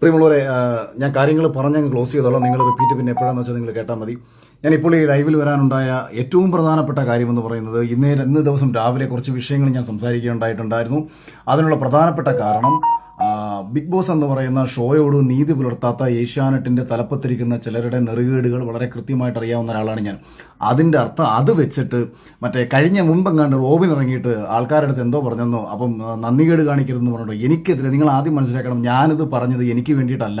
പ്രിയമുള്ളവരെ ഞാൻ കാര്യങ്ങൾ പറഞ്ഞങ്ങ് ക്ലോസ് ചെയ്തോളാം. നിങ്ങൾ റിപ്പീറ്റ് പിന്നെ എപ്പോഴാന്ന് വെച്ചാൽ നിങ്ങൾ കേട്ടാൽ മതി. ഞാൻ ഇപ്പോൾ ഈ ലൈവിൽ വരാനുണ്ടായ ഏറ്റവും പ്രധാനപ്പെട്ട കാര്യമെന്ന് പറയുന്നത് ഇന്നേ ഇന്ന് ദിവസം രാവിലെ കുറച്ച് വിഷയങ്ങൾ ഞാൻ സംസാരിക്കുകയുണ്ടായിട്ടുണ്ടായിരുന്നു. അതിനുള്ള പ്രധാനപ്പെട്ട കാരണം ബിഗ് ബോസ് എന്ന് പറയുന്ന ഷോയോട് നീതി പുലർത്താത്ത ഏഷ്യാനെറ്റിന്റെ തലപ്പത്തിരിക്കുന്ന ചിലരുടെ നെറുകേടുകൾ വളരെ കൃത്യമായിട്ട് അറിയാവുന്ന ഒരാളാണ് ഞാൻ. അതിന്റെ അർത്ഥം അത് വെച്ചിട്ട് മറ്റേ കഴിഞ്ഞ മുമ്പെങ്ങാണ്ട് റോബിൻ ഇറങ്ങിയിട്ട് ആൾക്കാരുടെ അടുത്ത് എന്തോ പറഞ്ഞെന്നോ അപ്പം നന്ദികേട് കാണിക്കരുതെന്ന് പറഞ്ഞിട്ടോ എനിക്കെതിരെ നിങ്ങൾ ആദ്യം മനസ്സിലാക്കണം ഞാനിത് പറഞ്ഞത് എനിക്ക് വേണ്ടിയിട്ടല്ല.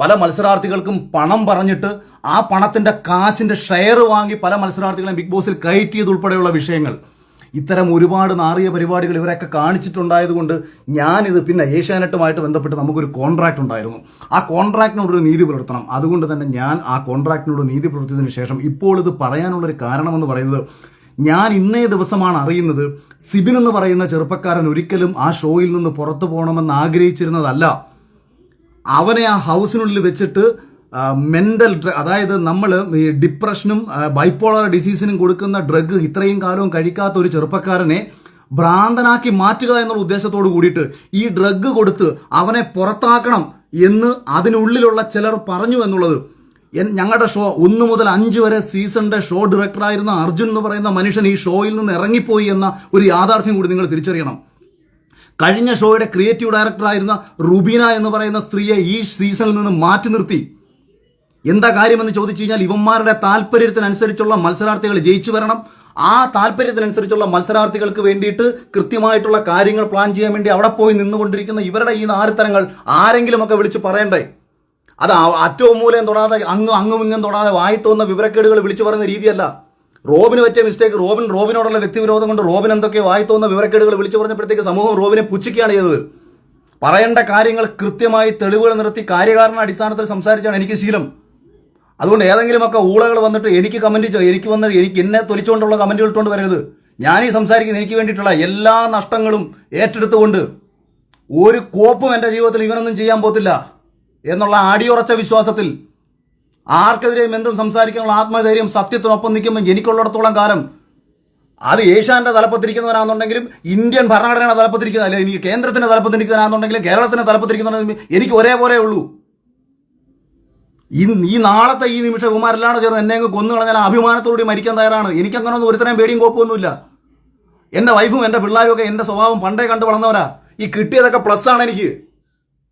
പല മത്സരാർത്ഥികൾക്കും പണം പറഞ്ഞിട്ട് ആ പണത്തിന്റെ കാശിന്റെ ഷെയർ വാങ്ങി പല മത്സരാർത്ഥികളെ ബിഗ് ബോസിൽ കയറ്റിയത് ഉൾപ്പെടെയുള്ള വിഷയങ്ങൾ. ഇത്തരം ഒരുപാട് നാറിയ പരിപാടികൾ ഇവരൊക്കെ കാണിച്ചിട്ടുണ്ടായതുകൊണ്ട് ഞാനിത് പിന്നെ ഏഷ്യാനെറ്റുമായിട്ട് ബന്ധപ്പെട്ട് നമുക്കൊരു കോൺട്രാക്ട് ഉണ്ടായിരുന്നു. ആ കോൺട്രാക്റ്റിനോട് ഒരു നീതി പുലർത്തണം. അതുകൊണ്ട് തന്നെ ഞാൻ ആ കോൺട്രാക്റ്റിനോട് നീതി പുലർത്തിയതിനു ശേഷം ഇപ്പോൾ ഇത് പറയാനുള്ളൊരു കാരണമെന്ന് പറയുന്നത് ഞാൻ ഇന്നേ ദിവസമാണ് അറിയുന്നത് സിബിൻ എന്ന് പറയുന്ന ചെറുപ്പക്കാരൻ ഒരിക്കലും ആ ഷോയിൽ നിന്ന് പുറത്തു പോകണമെന്ന് ആഗ്രഹിച്ചിരുന്നതല്ല. അവനെ ആ ഹൗസിനുള്ളിൽ വെച്ചിട്ട് മെന്റൽ അതായത് നമ്മൾ ഈ ഡിപ്രഷനും ബൈപ്പോളർ ഡിസീസിനും കൊടുക്കുന്ന ഡ്രഗ് ഇത്രയും കാലവും കഴിക്കാത്ത ഒരു ചെറുപ്പക്കാരനെ ഭ്രാന്തനാക്കി മാറ്റുക എന്നുള്ള ഉദ്ദേശത്തോട് കൂടിയിട്ട് ഈ ഡ്രഗ് കൊടുത്ത് അവനെ പുറത്താക്കണം എന്ന് അതിനുള്ളിലുള്ള ചിലർ പറഞ്ഞു എന്നുള്ളത്. ഞങ്ങളുടെ ഷോ ഒന്ന് മുതൽ അഞ്ച് വരെ സീസണിന്റെ ഷോ ഡയറക്ടറായിരുന്ന അർജുൻ എന്ന് പറയുന്ന മനുഷ്യൻ ഈ ഷോയിൽ നിന്ന് ഇറങ്ങിപ്പോയി എന്ന ഒരു യാഥാർത്ഥ്യം കൂടി നിങ്ങൾ തിരിച്ചറിയണം. കഴിഞ്ഞ ഷോയുടെ ക്രിയേറ്റീവ് ഡയറക്ടറായിരുന്ന റുബീന എന്ന് പറയുന്ന സ്ത്രീയെ ഈ സീസണിൽ നിന്ന് മാറ്റി നിർത്തി. എന്താ കാര്യമെന്ന് ചോദിച്ചു കഴിഞ്ഞാൽ ഇവന്മാരുടെ താല്പര്യത്തിനനുസരിച്ചുള്ള മത്സരാർത്ഥികൾ ജയിച്ചു വരണം. ആ താല്പര്യത്തിനനുസരിച്ചുള്ള മത്സരാർത്ഥികൾക്ക് വേണ്ടിയിട്ട് കൃത്യമായിട്ടുള്ള കാര്യങ്ങൾ പ്ലാൻ ചെയ്യാൻ വേണ്ടി അവിടെ പോയി നിന്നുകൊണ്ടിരിക്കുന്ന ഇവരുടെ ഈ നാരിത്തരങ്ങൾ ആരെങ്കിലുമൊക്കെ വിളിച്ച് പറയണ്ടേ? അത് അറ്റവും മൂലം തൊടാതെ അങ്ങും അങ്ങും ഇങ്ങും തൊടാതെ വായി തോന്നുന്ന വിവരക്കേടുകൾ വിളിച്ചു പറയുന്ന രീതിയല്ല. റോബിന് പറ്റിയ മിസ്റ്റേക്ക് റോബിൻ റോബിനോടുള്ള വ്യക്തിവിരോധം കൊണ്ട് റോബിൻ എന്തൊക്കെ വായി തോന്നുന്ന വിവരക്കേടുകൾ വിളിച്ചു പറഞ്ഞപ്പോഴത്തേക്ക് സമൂഹം റോബിനെ പുച്ഛിക്കുകയാണ് ചെയ്തത്. പറയേണ്ട കാര്യങ്ങൾ കൃത്യമായി തെളിവുകൾ നിർത്തി കാര്യകാരണ അടിസ്ഥാനത്തിൽ സംസാരിച്ചാണ് എനിക്ക് ശീലം. അതുകൊണ്ട് ഏതെങ്കിലുമൊക്കെ ഊളകൾ വന്നിട്ട് എനിക്ക് ചെയ്യോ എനിക്ക് വന്ന് എനിക്ക് എന്നെ തൊലിച്ചുകൊണ്ടുള്ള കമന്റുകൾ ഇട്ടുകൊണ്ട് വരരുത്. ഈ സംസാരിക്കുന്ന എനിക്ക് വേണ്ടിയിട്ടുള്ള എല്ലാ നഷ്ടങ്ങളും ഏറ്റെടുത്തുകൊണ്ട് ഒരു കോപ്പും എന്റെ ജീവിതത്തിൽ ഇവനൊന്നും ചെയ്യാൻ പോത്തില്ല എന്നുള്ള അടിയുറച്ച വിശ്വാസത്തിൽ ആർക്കെതിരെയും എന്തും സംസാരിക്കാനുള്ള ആത്മധൈര്യം സത്യത്തിനൊപ്പം നിൽക്കുമ്പോൾ എനിക്കുള്ളിടത്തോളം കാലം അത് ഏഷ്യാന്റെ തലപ്പത്തിരിക്കുന്നവരാണെന്നുണ്ടെങ്കിലും ഇന്ത്യൻ ഭരണഘടനയുടെ തലപ്പത്തിരിക്കുന്ന അല്ലെങ്കിൽ എനിക്ക് കേന്ദ്രത്തിന്റെ തലപ്പത്തിരിക്കുന്നവരാണെന്നുണ്ടെങ്കിലും കേരളത്തിന്റെ തലപ്പത്തിരിക്കുന്നവരാണെങ്കിലും എനിക്ക് ഒരേപോലെ ഉള്ളൂ. ഈ ഈ നാളത്തെ ഈ നിമിഷം ഇവന്മാരെല്ലാം ചേർന്ന് എന്നെ അങ്ങ് കൊന്നു കളഞ്ഞാൽ അഭിമാനത്തോടുകൂടി മരിക്കാൻ തയ്യാറാണ്. എനിക്കങ്ങനെ ഒന്നും ഒരുത്തരം പേടിയും കുഴപ്പമൊന്നുമില്ല എന്റെ വൈഫും എന്റെ പിള്ളേരും ഒക്കെ എന്റെ സ്വഭാവം പണ്ടേ കണ്ടു വളർന്നവരാ. ഈ കിട്ടിയതൊക്കെ പ്ലസ് ആണ് എനിക്ക്.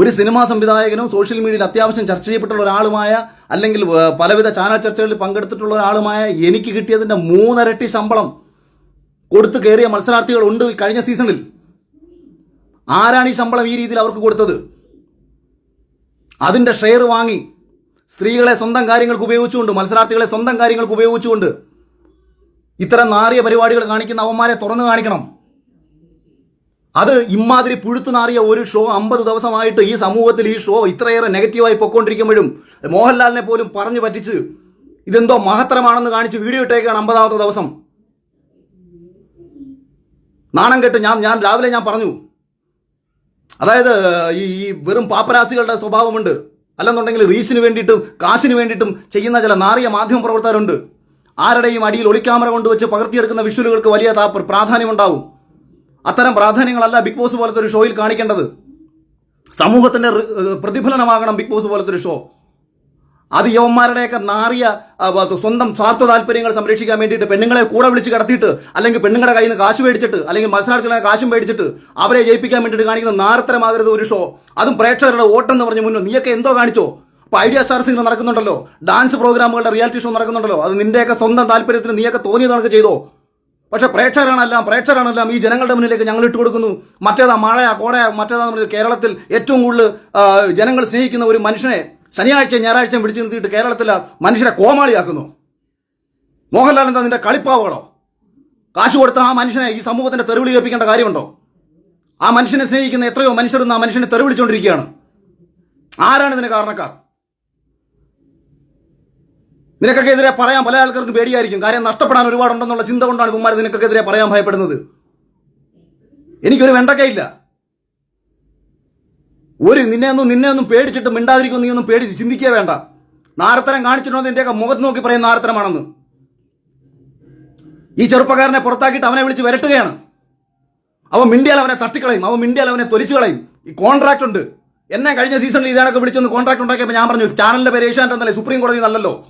ഒരു സിനിമാ സംവിധായകനും സോഷ്യൽ മീഡിയയിൽ അത്യാവശ്യം ചർച്ച ചെയ്യപ്പെട്ടുള്ള ഒരാളുമായ അല്ലെങ്കിൽ പലവിധ ചാനൽ ചർച്ചകളിൽ പങ്കെടുത്തിട്ടുള്ള ഒരാളുമായ എനിക്ക് കിട്ടിയതിന്റെ മൂന്നരട്ടി ശമ്പളം കൊടുത്തു കയറിയ മത്സരാർത്ഥികൾ ഉണ്ട് കഴിഞ്ഞ സീസണിൽ. ആരാണ് ഈ ശമ്പളം ഈ രീതിയിൽ അവർക്ക് കൊടുത്തത്? അതിന്റെ ഷെയർ വാങ്ങി സ്ത്രീകളെ സ്വന്തം കാര്യങ്ങൾക്ക് ഉപയോഗിച്ചുകൊണ്ട് മത്സരാർത്ഥികളെ സ്വന്തം കാര്യങ്ങൾക്ക് ഉപയോഗിച്ചുകൊണ്ട് ഇത്തരം നാറിയ പരിപാടികൾ കാണിക്കുന്ന അവന്മാരെ തുറന്നു കാണിക്കണം. അത് ഇമാതിരി പുഴുത്തുനാറിയ ഒരു ഷോ അമ്പത് ദിവസമായിട്ട് ഈ സമൂഹത്തിൽ ഈ ഷോ ഇത്രയേറെ നെഗറ്റീവായി പൊക്കോണ്ടിരിക്കുമ്പോഴും മോഹൻലാലിനെ പോലും പറഞ്ഞു പറ്റിച്ച് ഇതെന്തോ മഹത്തരമാണെന്ന് കാണിച്ച് വീഡിയോ ഇട്ടേക്കാണ് അമ്പതാമത്തെ ദിവസം. നാണം കെട്ട് ഞാൻ ഞാൻ രാവിലെ ഞാൻ പറഞ്ഞു. അതായത് ഈ ഈ വെറും പാപ്പരാസികളുടെ സ്വഭാവമുണ്ട്. അല്ലെന്നുണ്ടെങ്കിൽ റീച്ചിന് വേണ്ടിയിട്ടും കാശിന് വേണ്ടിയിട്ടും ചെയ്യുന്ന ചില നാറിയ മാധ്യമ പ്രവർത്തകരുണ്ട്. ആരുടെയും അടിയിൽ ഒളിക്യാമറ കൊണ്ടുവച്ച് പകർത്തിയെടുക്കുന്ന വിഷ്വലുകൾക്ക് വലിയ പ്രാധാന്യമുണ്ടാവും. അത്തരം പ്രാധാന്യങ്ങളല്ല ബിഗ് ബോസ് പോലത്തെ ഒരു ഷോയിൽ കാണിക്കേണ്ടത്. സമൂഹത്തിന്റെ പ്രതിഫലനമാകണം ബിഗ് ബോസ് പോലത്തെ ഒരു ഷോ. അത് യവന്മാരുടെയൊക്കെ നാറിയ സ്വന്തം സ്വാർത്ഥ താല്പര്യങ്ങൾ സംരക്ഷിക്കാൻ വേണ്ടിയിട്ട് പെണ്ണുങ്ങളെ കൂടെ വിളിച്ച് കടത്തിയിട്ട് അല്ലെങ്കിൽ പെണ്ണുങ്ങളുടെ കയ്യിൽ നിന്ന് കാശ് മേടിച്ചിട്ട് അല്ലെങ്കിൽ മത്സരാർത്ഥികളെ കാശും മേടിച്ചിട്ട് അവരെ ജയിപ്പിക്കാൻ വേണ്ടിയിട്ട് കാണിക്കുന്ന നാരത്തരമാകരുത് ഒരു ഷോ. അതും പ്രേക്ഷകരുടെ ഓട്ടം പറഞ്ഞ് മുന്നേ നീയൊക്കെ എന്തോ കാണിച്ചോ? അപ്പൊ ഐഡിയ സ്റ്റാർസ് ഇങ്ങനെ നടക്കുന്നുണ്ടല്ലോ. ഡാൻസ് പ്രോഗ്രാമുകളുടെ റിയാലിറ്റി ഷോ നടക്കുന്നുണ്ടല്ലോ. അത് നിന്റെയൊക്കെ സ്വന്തം താല്പര്യത്തിന് നീയൊക്കെ തോന്നിയത് നടക്കുക ചെയ്തോ? പക്ഷെ പ്രേക്ഷകരാണെല്ലാം പ്രേക്ഷകരാണെല്ലാം ഈ ജനങ്ങളുടെ മുന്നിലേക്ക് ഞങ്ങൾ ഇട്ട് കൊടുക്കുന്നു. മറ്റേതാ മഴയാ കോടയാ മറ്റേതാ കേരളത്തിൽ ഏറ്റവും കൂടുതൽ ജനങ്ങൾ സ്നേഹിക്കുന്ന ഒരു മനുഷ്യനെ ശനിയാഴ്ച ഞായറാഴ്ച പിടിച്ചു നിർത്തിയിട്ട് കേരളത്തിൽ മനുഷ്യരെ കോമാളിയാക്കുന്നു. മോഹൻലാൽ എന്താ നിന്റെ കളിപ്പാവുകളോ? കാശ് കൊടുത്ത ആ മനുഷ്യനെ ഈ സമൂഹത്തിന്റെ തെരുവിളി കേൾപ്പിക്കേണ്ട കാര്യമുണ്ടോ? ആ മനുഷ്യനെ സ്നേഹിക്കുന്ന എത്രയോ മനുഷ്യർ ആ മനുഷ്യനെ തെരുവിളിച്ചുകൊണ്ടിരിക്കുകയാണ് ആരാണ് ഇതിന് കാരണക്കാർ? നിനക്കൊക്കെ എതിരെ പറയാൻ പല ആൾക്കാർക്ക് പേടിയായിരിക്കും. കാര്യം നഷ്ടപ്പെടാൻ ഒരുപാടുണ്ടെന്നുള്ള ചിന്ത കൊണ്ടാണ് ഇവന്മാർ നിനക്കൊക്കെ എതിരെ പറയാൻ ഭയപ്പെടുന്നത്. എനിക്കൊരു വെണ്ടക്കയില്ല. ഒരു നിന്നെ ഒന്നും നിന്നെ ഒന്നും പേടിച്ചിട്ട് മിണ്ടാതിരിക്കും നീ ഒന്നും പേടിച്ച് ചിന്തിക്കുക വേണ്ട. നാരത്തരം കാണിച്ചിട്ടുണ്ടെന്ന് എന്റെയൊക്കെ മുഖത്ത് നോക്കി പറയുന്ന നാരത്തരമാണെന്ന് ഈ ചെറുപ്പക്കാരനെ പുറത്താക്കിയിട്ട് അവനെ വിളിച്ച് വരട്ടുകയാണ്. അവൻ മിണ്ടിയാൽ അവനെ തട്ടിക്കളയും. അവൻ മിണ്ടിയാൽ അവനെ തൊലിച്ചു കളയും. ഈ കോൺട്രാക്ട് ഉണ്ട്. എന്നെ കഴിഞ്ഞ സീസണിൽ ഇതാണൊക്കെ വിളിച്ചൊന്ന് കോൺട്രാക്ട് ഉണ്ടാക്കിയപ്പോൾ ഞാൻ പറഞ്ഞു ചാനലിന്റെ പേര് എന്നല്ലേ? സുപ്രീം കോടതി നല്ലല്ലോ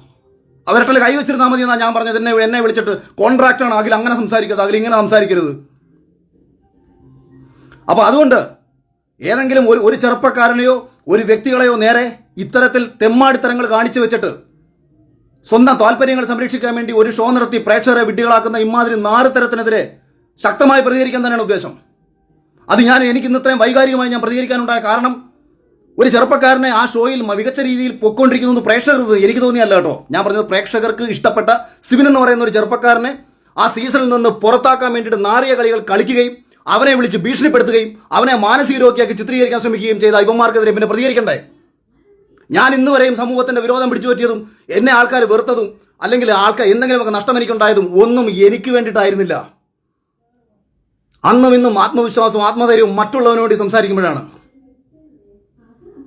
അവരുടെ കൈ വെച്ചിരുന്നാൽ മതി എന്നാണ് ഞാൻ പറഞ്ഞത്. എന്നെ എന്നെ വിളിച്ചിട്ട് കോൺട്രാക്റ്റാണ് അഖിൽ അങ്ങനെ സംസാരിക്കരുത്. അഖിൽ ഇങ്ങനെ സംസാരിക്കരുത്. അപ്പോൾ അതുകൊണ്ട് ഏതെങ്കിലും ഒരു ഒരു ചെറുപ്പക്കാരനെയോ ഒരു വ്യക്തികളെയോ നേരെ ഇത്തരത്തിൽ തെമ്മാടിത്തരങ്ങൾ കാണിച്ചു വെച്ചിട്ട് സ്വന്തം താല്പര്യങ്ങൾ സംരക്ഷിക്കാൻ വേണ്ടി ഒരു ഷോ നടത്തി പ്രേക്ഷകരെ വിഡ്ഢികളാക്കുന്ന ഇമാതിരി നാറുതരത്തിനെതിരെ ശക്തമായി പ്രതികരിക്കാൻ തന്നെയാണ് ഉദ്ദേശം. അത് ഞാൻ എനിക്ക് ഇന്ന് ഇത്രയും വൈകാരികമായി ഞാൻ പ്രതികരിക്കാനുണ്ടായ കാരണം ഒരു ചെറുപ്പക്കാരനെ ആ ഷോയിൽ മികച്ച രീതിയിൽ പൊയ്ക്കൊണ്ടിരിക്കുന്നത് പ്രേക്ഷകർ എനിക്ക് തോന്നിയല്ല കേട്ടോ. ഞാൻ പറഞ്ഞത് പ്രേക്ഷകർക്ക് ഇഷ്ടപ്പെട്ട സിവിൻ എന്ന് പറയുന്ന ഒരു ചെറുപ്പക്കാരനെ ആ സീസണിൽ നിന്ന് പുറത്താക്കാൻ വേണ്ടിയിട്ട് നാറിയ കളികൾ കളിക്കുകയും അവനെ വിളിച്ച് ഭീഷണിപ്പെടുത്തുകയും അവനെ മാനസിക രോഗിയാക്കി ചിത്രീകരിക്കാൻ ശ്രമിക്കുകയും ചെയ്ത ഇവന്മാർക്കെതിരെ പിന്നെ പ്രതികരിക്കണ്ടേ? ഞാൻ ഇന്ന് വരെയും സമൂഹത്തിന്റെ വിരോധം പിടിച്ചു പറ്റിയതും എന്നെ ആൾക്കാർ വെറുത്തതും അല്ലെങ്കിൽ ആൾക്കാർ എന്തെങ്കിലുമൊക്കെ നഷ്ടം എനിക്കുണ്ടായതും ഒന്നും എനിക്ക് വേണ്ടിയിട്ടായിരുന്നില്ല. അന്നും ഇന്നും ആത്മവിശ്വാസവും ആത്മധൈര്യവും മറ്റുള്ളവനോട് സംസാരിക്കുമ്പോഴാണ്.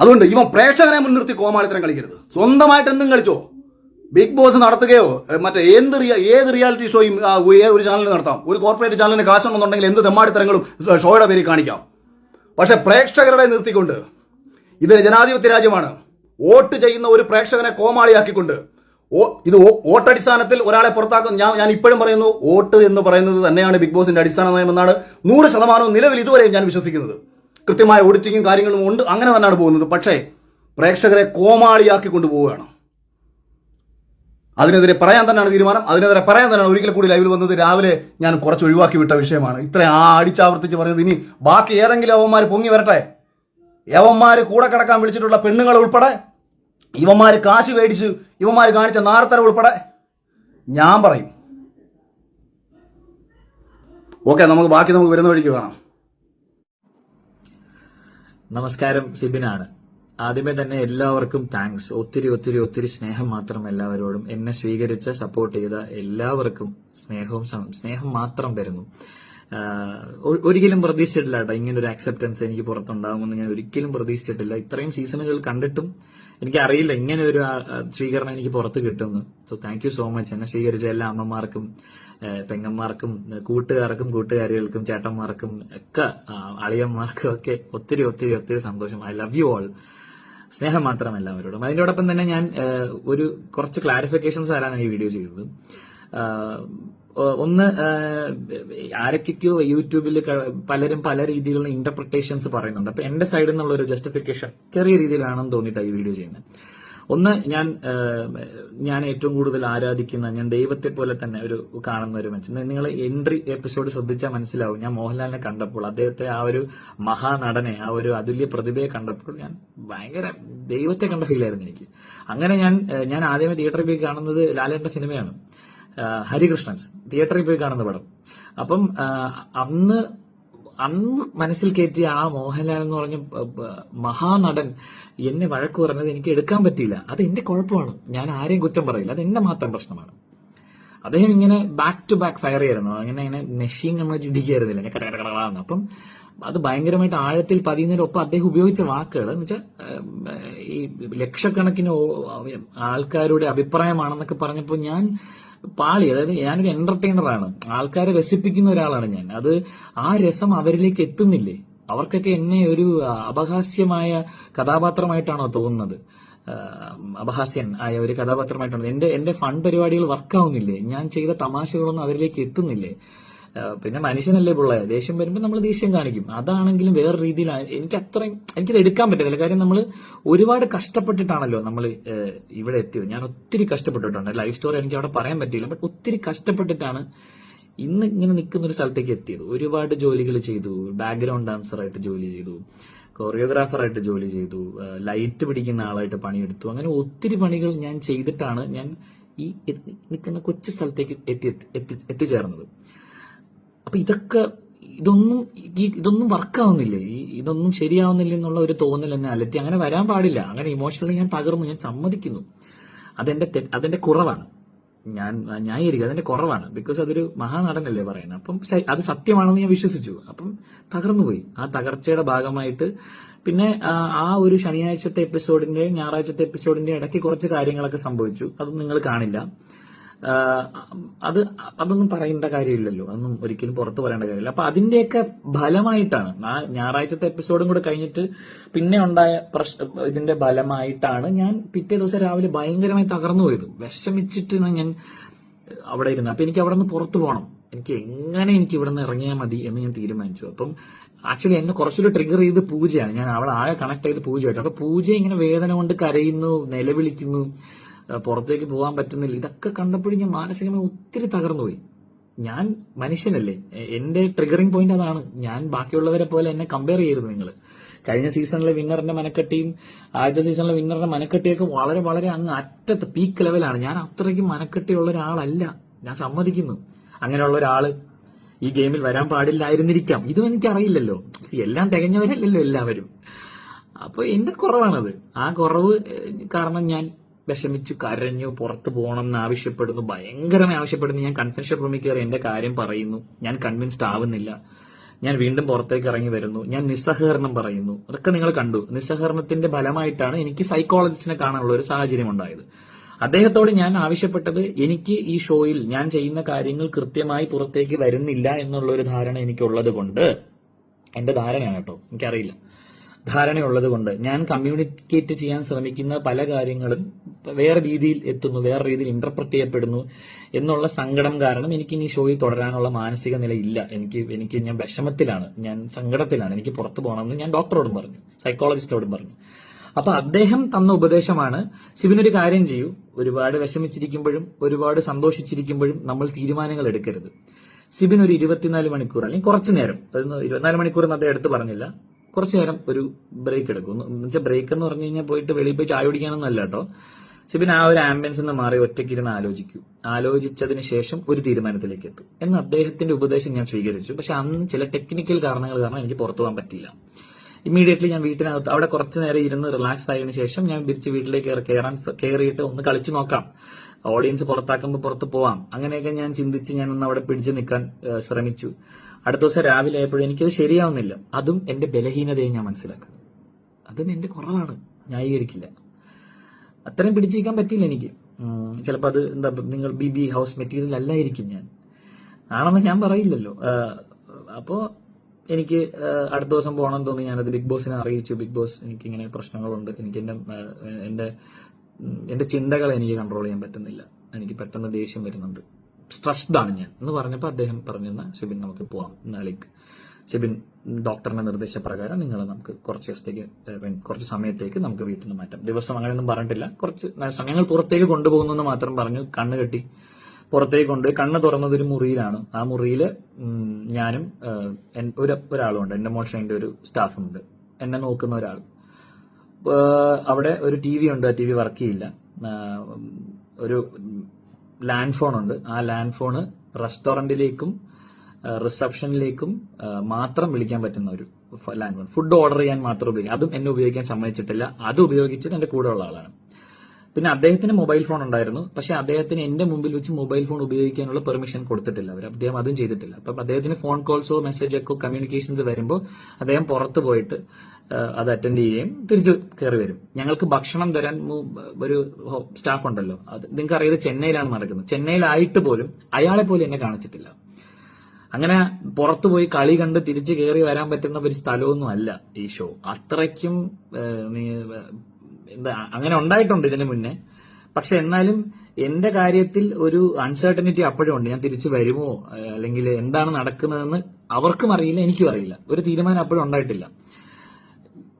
അതുകൊണ്ട് ഇവൻ പ്രേക്ഷകനെ മുൻനിർത്തി കോമാളിത്തരം കളിക്കരുത്. സ്വന്തമായിട്ട് എന്തും കളിച്ചോ? ബിഗ് ബോസ് നടത്തുകയോ മറ്റേ എന്ത് ഏത് റിയാലിറ്റി ഷോയും ഒരു ചാനലിൽ നടത്താം. ഒരു കോർപ്പറേറ്റ് ചാനലിന് കാശുണ്ടെന്നുണ്ടെങ്കിൽ എന്ത് തെമ്മാടിത്തരങ്ങളും ഷോയുടെ പേരിൽ കാണിക്കാം. പക്ഷെ പ്രേക്ഷകരുടെ നിർത്തിക്കൊണ്ട് ഇതൊരു ജനാധിപത്യ രാജ്യമാണ്. വോട്ട് ചെയ്യുന്ന ഒരു പ്രേക്ഷകനെ കോമാളിയാക്കിക്കൊണ്ട് ഇത് വോട്ടടിസ്ഥാനത്തിൽ ഒരാളെ പുറത്താക്കുന്ന ഞാൻ ഞാൻ ഇപ്പോഴും പറയുന്നു വോട്ട് എന്ന് പറയുന്നത് തന്നെയാണ് ബിഗ് ബോസിന്റെ അടിസ്ഥാന നയമെന്നാണ് നൂറ് ശതമാനവും നിലവിൽ ഇതുവരെയും ഞാൻ വിശ്വസിക്കുന്നത്. കൃത്യമായ ഓഡിറ്റിങ്ങും കാര്യങ്ങളും ഉണ്ട്. അങ്ങനെ തന്നെയാണ് പോകുന്നത്. പക്ഷേ പ്രേക്ഷകരെ കോമാളിയാക്കി കൊണ്ടുപോവുകയാണ്. അതിനെതിരെ പറയാൻ തന്നെയാണ് തീരുമാനം. അതിനെതിരെ പറയാൻ തന്നെയാണ് ഒരിക്കൽ കൂടി ലൈവിൽ വന്നത്. രാവിലെ ഞാൻ കുറച്ച് ഒഴിവാക്കി വിട്ട വിഷയമാണ്. ഇത്ര ആ അടിച്ചാവർത്തിച്ച് പറയുന്നത് ഇനി ബാക്കി ഏതെങ്കിലും അവന്മാർ പൊങ്ങി വരട്ടെ? യവന്മാർ കൂടെ കിടക്കാൻ വിളിച്ചിട്ടുള്ള പെണ്ണുങ്ങൾ ഉൾപ്പെടെ? ഇവന്മാർ കാശ് മേടിച്ച് ഇവന്മാർ കാണിച്ച നാർത്തര ഉൾപ്പെടെ? ഞാൻ പറയും. ഓക്കെ നമുക്ക് ബാക്കി നമുക്ക് വരുന്ന വഴിക്ക് കാണാം. നമസ്കാരം സിബിനാണ്. ആദ്യമേ തന്നെ എല്ലാവർക്കും താങ്ക്സ്. ഒത്തിരി ഒത്തിരി ഒത്തിരി സ്നേഹം മാത്രം എല്ലാവരോടും എന്നെ സ്വീകരിച്ച സപ്പോർട്ട് ചെയ്ത എല്ലാവർക്കും സ്നേഹവും സ്നേഹം മാത്രം തരുന്നു. ഒരിക്കലും പ്രതീക്ഷിച്ചിട്ടില്ല കേട്ടോ ഇങ്ങനെ ഒരു ആക്സെപ്റ്റൻസ് എനിക്ക് പുറത്തുണ്ടാകുമെന്ന് ഞാൻ ഒരിക്കലും പ്രതീക്ഷിച്ചിട്ടില്ല. ഇത്രയും സീസണുകൾ കണ്ടിട്ടും എനിക്ക് അറിയില്ല ഇങ്ങനെ ഒരു സ്വീകരണം എനിക്ക് പുറത്ത് കിട്ടുമെന്ന് so thank you so much എന്നെ സ്വീകരിച്ച എല്ലാ അമ്മമാർക്കും പെങ്ങന്മാർക്കും കൂട്ടുകാർക്കും കൂട്ടുകാരികൾക്കും ചേട്ടന്മാർക്കും ഒക്കെ അളിയന്മാർക്കും ഒക്കെ ഒത്തിരി ഒത്തിരി ഒത്തിരി സന്തോഷം. ഐ ലവ് യു ഓൾ സ്നേഹം മാത്രം എല്ലാവരോടും. അതിനോടൊപ്പം തന്നെ ഞാൻ ഒരു കുറച്ച് ക്ലാരിഫിക്കേഷൻസ് തരാനാണ് ഈ വീഡിയോ ചെയ്തത് ഒന്ന് ആരൊക്കെയോ യൂട്യൂബിൽ പലരും പല രീതിയിലുള്ള ഇന്റർപ്രിട്ടേഷൻസ് പറയുന്നുണ്ട്. അപ്പൊ എന്റെ സൈഡിൽ നിന്നുള്ള ഒരു ജസ്റ്റിഫിക്കേഷൻ ചെറിയ രീതിയിലാണെന്ന് തോന്നിയിട്ടാണ് ഈ വീഡിയോ ചെയ്യുന്നത്. ഒന്ന് ഞാൻ ഞാൻ ഏറ്റവും കൂടുതൽ ആരാധിക്കുന്ന ഞാൻ ദൈവത്തെ പോലെ തന്നെ ഒരു കാണുന്ന ഒരു മനുഷ്യൻ. നിങ്ങൾ എൻട്രി എപ്പിസോഡ് ശ്രദ്ധിച്ചാൽ മനസ്സിലാവും. ഞാൻ മോഹൻലാലിനെ കണ്ടപ്പോൾ അദ്ദേഹത്തെ ആ ഒരു മഹാനടനെ ആ ഒരു അതുല്യ പ്രതിഭയെ കണ്ടപ്പോൾ ഞാൻ ഭയങ്കര ദൈവത്തെ കണ്ട ഫീലായിരുന്നു എനിക്ക്. അങ്ങനെ ഞാൻ ഞാൻ ആദ്യമേ തിയേറ്ററിൽ പോയി കാണുന്നത് ലാലേട്ട സിനിമയാണ് ഹരികൃഷ്ണൻസ് തിയേറ്ററിൽ പോയി കാണുന്ന പടം. അപ്പം അന്ന് അന്ന് മനസ്സിൽ കയറ്റിയ ആ മോഹൻലാൽ എന്ന് പറഞ്ഞ മഹാനടൻ എന്നെ വഴക്ക് പറഞ്ഞത് എനിക്ക് എടുക്കാൻ പറ്റിയില്ല. അത് എന്റെ കുഴപ്പമാണ്. ഞാൻ ആരെയും കുറ്റം പറയില്ല. അത് എന്റെ മാത്രം പ്രശ്നമാണ്. അദ്ദേഹം ഇങ്ങനെ ബാക്ക് ടു ബാക്ക് ഫയർ ചെയ്യായിരുന്നു. അങ്ങനെ ഇങ്ങനെ മെഷീൻ നമ്മൾ ചിന്തിക്കായിരുന്നില്ല കട കട. അപ്പം അത് ഭയങ്കരമായിട്ട് ആഴത്തിൽ പതിയുന്നതിനൊപ്പം അദ്ദേഹം ഉപയോഗിച്ച വാക്കുകൾ എന്ന് വെച്ചാൽ ഈ ലക്ഷക്കണക്കിന് ആൾക്കാരുടെ അഭിപ്രായമാണെന്നൊക്കെ പറഞ്ഞപ്പോൾ ഞാൻ പാളി അതായത് ഞാനൊരു എന്റർടൈനറാണ് ആൾക്കാരെ രസിപ്പിക്കുന്ന ഒരാളാണ് ഞാൻ. അത് ആ രസം അവരിലേക്ക് എത്തുന്നില്ലേ? അവർക്കൊക്കെ എന്നെ ഒരു അപഹാസ്യമായ കഥാപാത്രമായിട്ടാണോ തോന്നുന്നത്. അപഹാസ്യൻ ആയ ഒരു കഥാപാത്രമായിട്ടാണ്. എന്റെ എന്റെ ഫൺ പരിപാടികൾ വർക്കാവുന്നില്ലേ ഞാൻ ചെയ്ത തമാശകളൊന്നും അവരിലേക്ക് എത്തുന്നില്ലേ? പിന്നെ മനുഷ്യനല്ലേ പിള്ളേ ദേഷ്യം വരുമ്പോൾ നമ്മൾ ദേഷ്യം കാണിക്കും. അതാണെങ്കിലും വേറെ രീതിയിൽ എനിക്ക് അത്രയും എനിക്കത് എടുക്കാൻ പറ്റുന്നില്ല കാര്യം നമ്മൾ ഒരുപാട് കഷ്ടപ്പെട്ടിട്ടാണല്ലോ നമ്മൾ ഇവിടെ എത്തിയത്. ഞാൻ ഒത്തിരി കഷ്ടപ്പെട്ടിട്ടുണ്ട്. ലൈഫ് സ്റ്റോറി എനിക്ക് അവിടെ പറയാൻ പറ്റിയില്ല. ബട്ട് ഒത്തിരി കഷ്ടപ്പെട്ടിട്ടാണ് ഇന്ന് ഇങ്ങനെ നിൽക്കുന്ന ഒരു സ്ഥലത്തേക്ക് എത്തിയത്. ഒരുപാട് ജോലികൾ ചെയ്തു. ബാക്ക്ഗ്രൗണ്ട് ഡാൻസറായിട്ട് ജോലി ചെയ്തു. കൊറിയോഗ്രാഫറായിട്ട് ജോലി ചെയ്തു. ലൈറ്റ് പിടിക്കുന്ന ആളായിട്ട് പണിയെടുത്തു. അങ്ങനെ ഒത്തിരി പണികൾ ഞാൻ ചെയ്തിട്ടാണ് ഞാൻ ഈ നിൽക്കുന്ന കൊച്ചു സ്ഥലത്തേക്ക് എത്തി എത്തിച്ചേർന്നത്. അപ്പൊ ഇതൊക്കെ ഇതൊന്നും ഈ ഇതൊന്നും വർക്കാവുന്നില്ലേ? ഈ ഇതൊന്നും ശരിയാവുന്നില്ല എന്നുള്ള ഒരു തോന്നൽ എന്നെ അലറ്റി അങ്ങനെ വരാൻ പാടില്ല. അങ്ങനെ ഇമോഷണലി ഞാൻ തകർന്നു. ഞാൻ സമ്മതിക്കുന്നു. അതെന്റെ അതെന്റെ കുറവാണ്. ഞാൻ ന്യായീകരിക്കുക. അതിന്റെ കുറവാണ്. ബിക്കോസ് അതൊരു മഹാനടനല്ലേ പറയുന്നത്. അപ്പം അത് സത്യമാണെന്ന് ഞാൻ വിശ്വസിച്ചു. അപ്പം തകർന്നുപോയി. ആ തകർച്ചയുടെ ഭാഗമായിട്ട്. പിന്നെ ആ, ഒരു ശനിയാഴ്ചത്തെ എപ്പിസോഡിന്റെ ഞായറാഴ്ചത്തെ എപ്പിസോഡിന്റെ ഇടയ്ക്ക് കുറച്ച് കാര്യങ്ങളൊക്കെ സംഭവിച്ചു. അതൊന്നും നിങ്ങൾ കാണില്ല. അത് അതൊന്നും പറയേണ്ട കാര്യമില്ലല്ലോ. അതൊന്നും ഒരിക്കലും പുറത്ത് പറയേണ്ട കാര്യമില്ല. അപ്പൊ അതിന്റെയൊക്കെ ഫലമായിട്ടാണ് ആ ഞായറാഴ്ചത്തെ എപ്പിസോഡും കൂടെ കഴിഞ്ഞിട്ട് പിന്നെ ഉണ്ടായ പ്രശ്ന ഇതിന്റെ ഫലമായിട്ടാണ് ഞാൻ പിറ്റേ ദിവസം രാവിലെ ഭയങ്കരമായി തകർന്നു പോയത്. വിഷമിച്ചിട്ട് ഞാൻ അവിടെ ഇരുന്നു. അപ്പൊ എനിക്ക് അവിടെ നിന്ന് പുറത്തു പോകണം. എനിക്ക് എങ്ങനെ എനിക്ക് ഇവിടെ നിന്ന് ഇറങ്ങിയാൽ മതി എന്ന് ഞാൻ തീരുമാനിച്ചു. അപ്പം ആക്ച്വലി എന്നെ കുറച്ചുകൂടി ട്രിഗർ ചെയ്ത് പൂജയാണ്. ഞാൻ അവളെ ആകെ കണക്ട് ചെയ്ത് പൂജയായിട്ട്. അപ്പൊ പൂജ ഇങ്ങനെ വേദന കൊണ്ട് കരയുന്നു നിലവിളിക്കുന്നു. പുറത്തേക്ക് പോകാൻ പറ്റുന്നില്ല. ഇതൊക്കെ കണ്ടപ്പോഴും ഞാൻ മാനസികമായി ഒത്തിരി തകർന്നു പോയി ഞാൻ മനുഷ്യനല്ലേ. എന്റെ ട്രിഗറിംഗ് പോയിന്റ് അതാണ്. ഞാൻ ബാക്കിയുള്ളവരെ പോലെ എന്നെ കമ്പയർ ചെയ്യരുത് നിങ്ങൾ. കഴിഞ്ഞ സീസണിലെ വിന്നറിന്റെ മനക്കെട്ടിയും ആദ്യത്തെ സീസണിലെ വിന്നറിന്റെ മനക്കെട്ടിയൊക്കെ വളരെ വളരെ അങ്ങ് അറ്റത്ത് പീക്ക് ലെവലാണ് ഞാൻ അത്രയ്ക്ക് മനക്കെട്ടിയുള്ള ഒരാളല്ല. ഞാൻ സമ്മതിക്കുന്നു. അങ്ങനെയുള്ള ഒരാൾ ഈ ഗെയിമിൽ വരാൻ പാടില്ലായിരുന്നിരിക്കാം. ഇതും എനിക്കറിയില്ലല്ലോ. എല്ലാം തികഞ്ഞവരല്ലല്ലോ എല്ലാവരും. അപ്പൊ എന്റെ കുറവാണത്. ആ കുറവ് കാരണം ഞാൻ വിഷമിച്ചു കരഞ്ഞു പുറത്തു പോകണം എന്ന് ആവശ്യപ്പെടുന്നു. ഭയങ്കരമായി ആവശ്യപ്പെടുന്നു. ഞാൻ കൺഫെൻഷൻ റൂമിൽ കയറി എന്റെ കാര്യം പറയുന്നു. ഞാൻ കൺവിൻസ്ഡ് ആവുന്നില്ല. ഞാൻ വീണ്ടും പുറത്തേക്ക് ഇറങ്ങി വരുന്നു. ഞാൻ നിസ്സഹകരണം പറയുന്നു. അതൊക്കെ നിങ്ങൾ കണ്ടു. നിസ്സഹകരണത്തിന്റെ ഫലമായിട്ടാണ് എനിക്ക് സൈക്കോളജിസ്റ്റിനെ കാണാനുള്ള ഒരു സാഹചര്യം ഉണ്ടായത്. അദ്ദേഹത്തോട് ഞാൻ ആവശ്യപ്പെട്ടത് എനിക്ക് ഈ ഷോയിൽ ഞാൻ ചെയ്യുന്ന കാര്യങ്ങൾ കൃത്യമായി പുറത്തേക്ക് വരുന്നില്ല എന്നുള്ള ഒരു ധാരണ എനിക്കുള്ളത് കൊണ്ട് എന്റെ ധാരണയാണ് കേട്ടോ. എനിക്കറിയില്ല. ധാരണയുള്ളത് കൊണ്ട് ഞാൻ കമ്മ്യൂണിക്കേറ്റ് ചെയ്യാൻ ശ്രമിക്കുന്ന പല കാര്യങ്ങളും വേറെ രീതിയിൽ എത്തുന്നു വേറെ രീതിയിൽ ഇന്റർപ്രറ്റ് ചെയ്യപ്പെടുന്നു എന്നുള്ള സങ്കടം കാരണം എനിക്ക് ഇനി ഷോയിൽ തുടരാനുള്ള മാനസിക നില ഇല്ല. എനിക്ക് എനിക്ക് ഞാൻ വിഷമത്തിലാണ്. ഞാൻ സങ്കടത്തിലാണ്. എനിക്ക് പുറത്തു പോകണമെന്ന് ഞാൻ ഡോക്ടറോടും പറഞ്ഞു സൈക്കോളജിസ്റ്റോടും പറഞ്ഞു. അപ്പൊ അദ്ദേഹം തന്ന ഉപദേശമാണ് ശിവനൊരു കാര്യം ചെയ്യൂ. ഒരുപാട് വിഷമിച്ചിരിക്കുമ്പോഴും ഒരുപാട് സന്തോഷിച്ചിരിക്കുമ്പോഴും നമ്മൾ തീരുമാനങ്ങൾ എടുക്കരുത്. സിബിൻ ഒരു ഇരുപത്തിനാല് മണിക്കൂർ അല്ലെങ്കിൽ കുറച്ചു നേരം ഇരുപത്തിനാല് മണിക്കൂർ എന്ന് അദ്ദേഹം എടുത്ത് പറഞ്ഞില്ല. കുറച്ചു നേരം ഒരു ബ്രേക്ക് എടുക്കും. എന്നുവെച്ചാൽ ബ്രേക്ക് എന്ന് പറഞ്ഞു കഴിഞ്ഞാൽ പോയിട്ട് വെളിയിൽ പോയി ചായ കുടിക്കാനൊന്നും അല്ല കേട്ടോ സിബിൻ ആ ഒരു ആംബിയൻസ് നിന്ന് മാറി ഒറ്റയ്ക്കിരുന്ന് ആലോചിക്കൂ. ആലോചിച്ചതിന് ശേഷം ഒരു തീരുമാനത്തിലേക്ക് എത്തും. എന്ന് അദ്ദേഹത്തിന്റെ ഉപദേശം ഞാൻ സ്വീകരിച്ചു. പക്ഷെ അന്ന് ചില ടെക്നിക്കൽ കാരണങ്ങൾ കാരണം എനിക്ക് പുറത്തു പോകാൻ പറ്റിയില്ല. ഇമ്മീഡിയറ്റ്ലി ഞാൻ വീട്ടിനകത്ത് അവിടെ കുറച്ച് നേരം ഇരുന്ന് റിലാക്സ് ആയതിനു ശേഷം ഞാൻ തിരിച്ച് വീട്ടിലേക്ക് കയറി- കയറാൻ കയറിയിട്ട് ഒന്ന് കളിച്ചു നോക്കാം. ഓഡിയൻസ് പുറത്താക്കുമ്പോൾ പുറത്ത് പോവാം. അങ്ങനെയൊക്കെ ഞാൻ ചിന്തിച്ച് ഞാൻ ഒന്ന് അവിടെ പിടിച്ചു നിൽക്കാൻ ശ്രമിച്ചു. അടുത്ത ദിവസം രാവിലെ ആയപ്പോഴും എനിക്കത് ശരിയാവുന്നില്ല. അതും എന്റെ ബലഹീനതയെ ഞാൻ മനസ്സിലാക്കുന്നു. അതും എന്റെ കുറവാണ്. ന്യായീകരിക്കില്ല. അത്രയും പിടിച്ചിരിക്കാൻ പറ്റില്ല എനിക്ക്. ചിലപ്പോൾ അത് എന്താ നിങ്ങൾ ബി ബി ഹൗസ് മെറ്റീരിയൽ അല്ലായിരിക്കും ഞാൻ. ആണെന്ന് ഞാൻ പറയില്ലല്ലോ. അപ്പോൾ അപ്പോ എനിക്ക് അടുത്ത ദിവസം പോകണം തോന്നി ഞാനത് ബിഗ് ബോസിനെ അറിയിച്ചു. ബിഗ് ബോസ് എനിക്ക് ഇങ്ങനെ പ്രശ്നങ്ങളുണ്ട്. എനിക്ക് എന്റെ ആഹ് ചിന്തകൾ ചിന്തകളെ എനിക്ക് കൺട്രോൾ ചെയ്യാൻ പറ്റുന്നില്ല. എനിക്ക് പെട്ടെന്ന് ദേഷ്യം വരുന്നുണ്ട്. സ്ട്രെസ്ഡാണ് ഞാൻ. എന്ന് പറഞ്ഞപ്പോൾ അദ്ദേഹം പറഞ്ഞു "എന്നാ ഷിബിൻ നമുക്ക് പോവാം. നാളേക്ക് ഷിബിൻ ഡോക്ടറിന്റെ നിർദ്ദേശപ്രകാരം നിങ്ങൾ നമുക്ക് കുറച്ച് ദിവസത്തേക്ക് കുറച്ച് സമയത്തേക്ക് നമുക്ക് വീട്ടിൽ നിന്ന് മാറ്റാം. ദിവസം അങ്ങനെയൊന്നും പറഞ്ഞിട്ടില്ല. കുറച്ച് സമയങ്ങൾ പുറത്തേക്ക് കൊണ്ടുപോകുന്നെന്ന് മാത്രം പറഞ്ഞു. കണ്ണ് കെട്ടി പുറത്തേക്ക് കൊണ്ടുപോയി. കണ്ണ് തുറന്നത് ഒരു മുറിയിലാണ്. ആ മുറിയിൽ ഞാനും ഒരു ഒരാളുണ്ട് എന്റെ മോഷന്റെ ഒരു സ്റ്റാഫുണ്ട് എന്നെ നോക്കുന്ന ഒരാൾ. അവിടെ ഒരു ടി വി ഉണ്ട് ആ ടി വി വർക്ക് ചെയ്യില്ല. ഒരു ലാൻഡ് ഫോൺ ഉണ്ട്. ആ ലാൻഡ് ഫോണ് റെസ്റ്റോറന്റിലേക്കും റിസപ്ഷനിലേക്കും മാത്രം വിളിക്കാൻ പറ്റുന്ന ഒരു ലാൻഡ് ഫോൺ ഫുഡ് ഓർഡർ ചെയ്യാൻ മാത്രം ഉപയോഗിക്കും. അതും എന്നെ ഉപയോഗിക്കാൻ സമ്മതിച്ചിട്ടില്ല. അത് ഉപയോഗിച്ചത് കൂടെ ഉള്ള ആളാണ്. പിന്നെ അദ്ദേഹത്തിന് മൊബൈൽ ഫോൺ ഉണ്ടായിരുന്നു. പക്ഷെ അദ്ദേഹത്തിന് എന്റെ മുമ്പിൽ വെച്ച് മൊബൈൽ ഫോൺ ഉപയോഗിക്കാനുള്ള പെർമിഷൻ കൊടുത്തിട്ടില്ല അവർ. അദ്ദേഹം അതും ചെയ്തിട്ടില്ല. അപ്പം അദ്ദേഹത്തിന് ഫോൺ കോൾസോ മെസ്സേജൊക്കെ കമ്മ്യൂണിക്കേഷൻസ് വരുമ്പോൾ അദ്ദേഹം പുറത്ത് പോയിട്ട് അത് അറ്റൻഡ് ചെയ്യുകയും തിരിച്ചു കയറി വരും. ഞങ്ങൾക്ക് ഭക്ഷണം തരാൻ ഒരു സ്റ്റാഫ് ഉണ്ടല്ലോ. അത് നിങ്ങൾക്ക് അറിയത് ചെന്നൈയിലാണ് നടക്കുന്നത്. ചെന്നൈയിലായിട്ട് പോലും അയാളെ പോലും എന്നെ കാണിച്ചിട്ടില്ല. അങ്ങനെ പുറത്തു പോയി കളി കണ്ട് തിരിച്ചു കയറി വരാൻ പറ്റുന്ന ഒരു സ്ഥലമൊന്നും അല്ല ഈ ഷോ അത്രയ്ക്കും എന്താ അങ്ങനെ ഉണ്ടായിട്ടുണ്ട് ഇതിനു മുന്നേ. പക്ഷെ എന്നാലും എന്റെ കാര്യത്തിൽ ഒരു അൺസർട്ടനിറ്റി അപ്പോഴും ഉണ്ട്. ഞാൻ തിരിച്ചു വരുമോ? അല്ലെങ്കിൽ എന്താണ് നടക്കുന്നതെന്ന് അവർക്കും അറിയില്ല എനിക്കും അറിയില്ല. ഒരു തീരുമാനം അപ്പോഴും ഉണ്ടായിട്ടില്ല.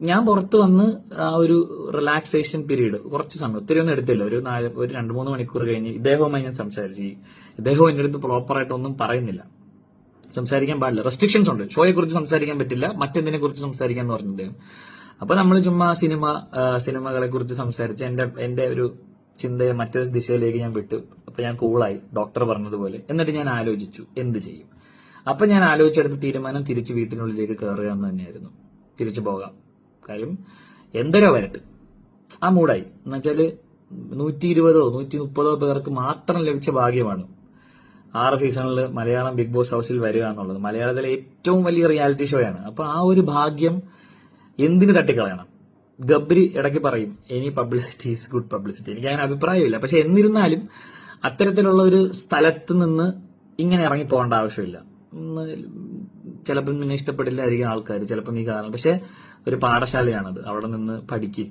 ഞാൻ പുറത്ത് വന്ന് ആ ഒരു റിലാക്സേഷൻ പീരീഡ് കുറച്ച് സമയം ഒത്തിരി ഒന്നും എടുത്തില്ല. ഒരു നാല് ഒരു രണ്ട് മൂന്ന് മണിക്കൂർ കഴിഞ്ഞ് ഇദ്ദേഹവുമായി ഞാൻ സംസാരിച്ചു ഇദ്ദേഹവും എന്റെ അടുത്ത് പ്രോപ്പറായിട്ട് ഒന്നും പറയുന്നില്ല. സംസാരിക്കാൻ പാടില്ല. റെസ്ട്രിക്ഷൻസ് ഉണ്ട്. ഷോയെ കുറിച്ച് സംസാരിക്കാൻ പറ്റില്ല. മറ്റെന്തിനെ കുറിച്ച് സംസാരിക്കാൻ എന്ന് പറഞ്ഞു അദ്ദേഹം അപ്പൊ നമ്മൾ ചുമ്മാ സിനിമ സിനിമകളെ കുറിച്ച് സംസാരിച്ച് എന്റെ എന്റെ ഒരു ചിന്തയെ മറ്റൊരു ദിശയിലേക്ക് ഞാൻ വിട്ടു. അപ്പൊ ഞാൻ കൂളായി. ഡോക്ടർ പറഞ്ഞതുപോലെ. എന്നിട്ട് ഞാൻ ആലോചിച്ചു എന്ത് ചെയ്യും? അപ്പൊ ഞാൻ ആലോചിച്ചെടുത്ത തീരുമാനം തിരിച്ച് വീട്ടിനുള്ളിലേക്ക് കയറുക എന്ന് തന്നെയായിരുന്നു. തിരിച്ചു പോകാം. കാര്യം എന്തരോ വരട്ടെ. ആ മൂടായി എന്നുവെച്ചാൽ നൂറ്റി ഇരുപതോ നൂറ്റി മുപ്പതോ പേർക്ക് മാത്രം ലഭിച്ച ഭാഗ്യമാണ് ആറ് സീസണിൽ മലയാളം ബിഗ് ബോസ് ഹൗസിൽ വരിക എന്നുള്ളത്. മലയാളത്തിലെ ഏറ്റവും വലിയ റിയാലിറ്റി ഷോയാണ് അപ്പൊ ആ ഒരു ഭാഗ്യം എന്തിന് തട്ടിക്കളയണം? ഗബ്രി ഇടയ്ക്ക് പറയും any publicity is good publicity എനിക്ക് അങ്ങനെ അഭിപ്രായമില്ല. പക്ഷെ എന്നിരുന്നാലും അത്തരത്തിലുള്ള ഒരു സ്ഥലത്ത് നിന്ന് ഇങ്ങനെ ഇറങ്ങി പോകേണ്ട ആവശ്യമില്ല. ചിലപ്പോൾ നിന്നെ ഇഷ്ടപ്പെടില്ലായിരിക്കും ആൾക്കാർ ചിലപ്പം നീ കാരണം. പക്ഷെ ഒരു പാഠശാലയാണത്. അവിടെ നിന്ന് പഠിക്ക്.